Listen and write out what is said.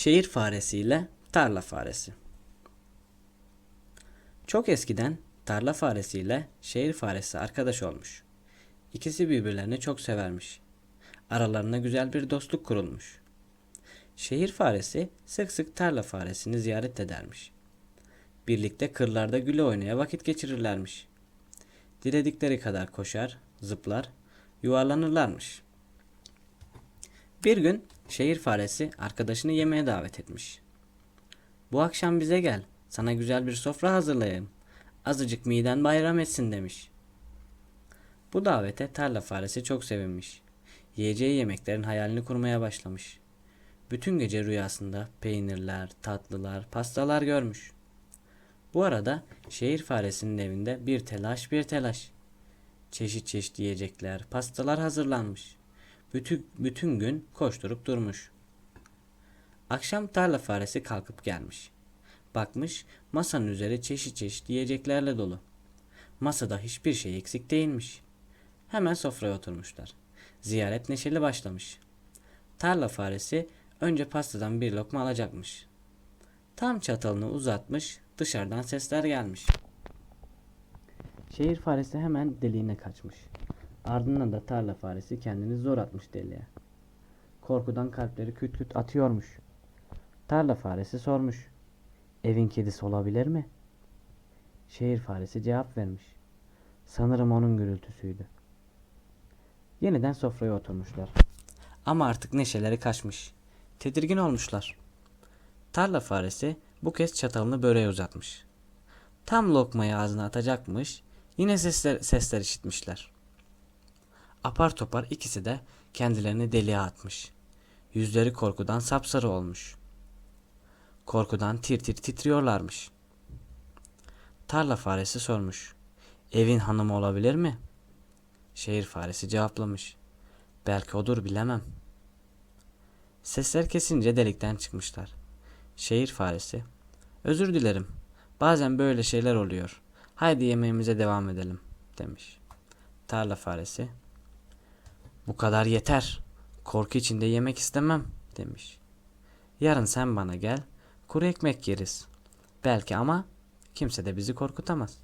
Şehir faresi ile tarla faresi. Çok eskiden tarla faresi ile şehir faresi arkadaş olmuş. İkisi birbirlerini çok severmiş. Aralarına güzel bir dostluk kurulmuş. Şehir faresi sık sık tarla faresini ziyaret edermiş. Birlikte kırlarda güle oynaya vakit geçirirlermiş. Diledikleri kadar koşar, zıplar, yuvarlanırlarmış. Bir gün şehir faresi arkadaşını yemeğe davet etmiş. Bu akşam bize gel, sana güzel bir sofra hazırlayayım. Azıcık miden bayram etsin demiş. Bu davete tarla faresi çok sevinmiş. Yiyeceği yemeklerin hayalini kurmaya başlamış. Bütün gece rüyasında peynirler, tatlılar, pastalar görmüş. Bu arada şehir faresinin evinde bir telaş bir telaş. Çeşit çeşit yiyecekler, pastalar hazırlanmış. Bütün, bütün gün koşturup durmuş. Akşam tarla faresi kalkıp gelmiş. Bakmış masanın üzeri çeşit çeşit yiyeceklerle dolu. Masada hiçbir şey eksik değilmiş. Hemen sofraya oturmuşlar. Ziyaret neşeli başlamış. Tarla faresi önce pastadan bir lokma alacakmış. Tam çatalını uzatmış, dışarıdan sesler gelmiş. Şehir faresi hemen deliğine kaçmış. Ardından da tarla faresi kendini zor atmış deliğe. Korkudan kalpleri küt küt atıyormuş. Tarla faresi sormuş. Evin kedisi olabilir mi? Şehir faresi cevap vermiş. Sanırım onun gürültüsüydü. Yeniden sofraya oturmuşlar. Ama artık neşeleri kaçmış. Tedirgin olmuşlar. Tarla faresi bu kez çatalını böreğe uzatmış. Tam lokmayı ağzına atacakmış. Yine sesler, sesler işitmişler. Apar topar ikisi de kendilerini deliğe atmış. Yüzleri korkudan sapsarı olmuş. Korkudan tir tir titriyorlarmış. Tarla faresi sormuş. Evin hanımı olabilir mi? Şehir faresi cevaplamış. Belki odur bilemem. Sesler kesince delikten çıkmışlar. Şehir faresi. Özür dilerim. Bazen böyle şeyler oluyor. Haydi yemeğimize devam edelim demiş. Tarla faresi. Bu kadar yeter. Korku içinde yemek istemem demiş. Yarın sen bana gel. Kuru ekmek yeriz. Belki ama kimse de bizi korkutamaz.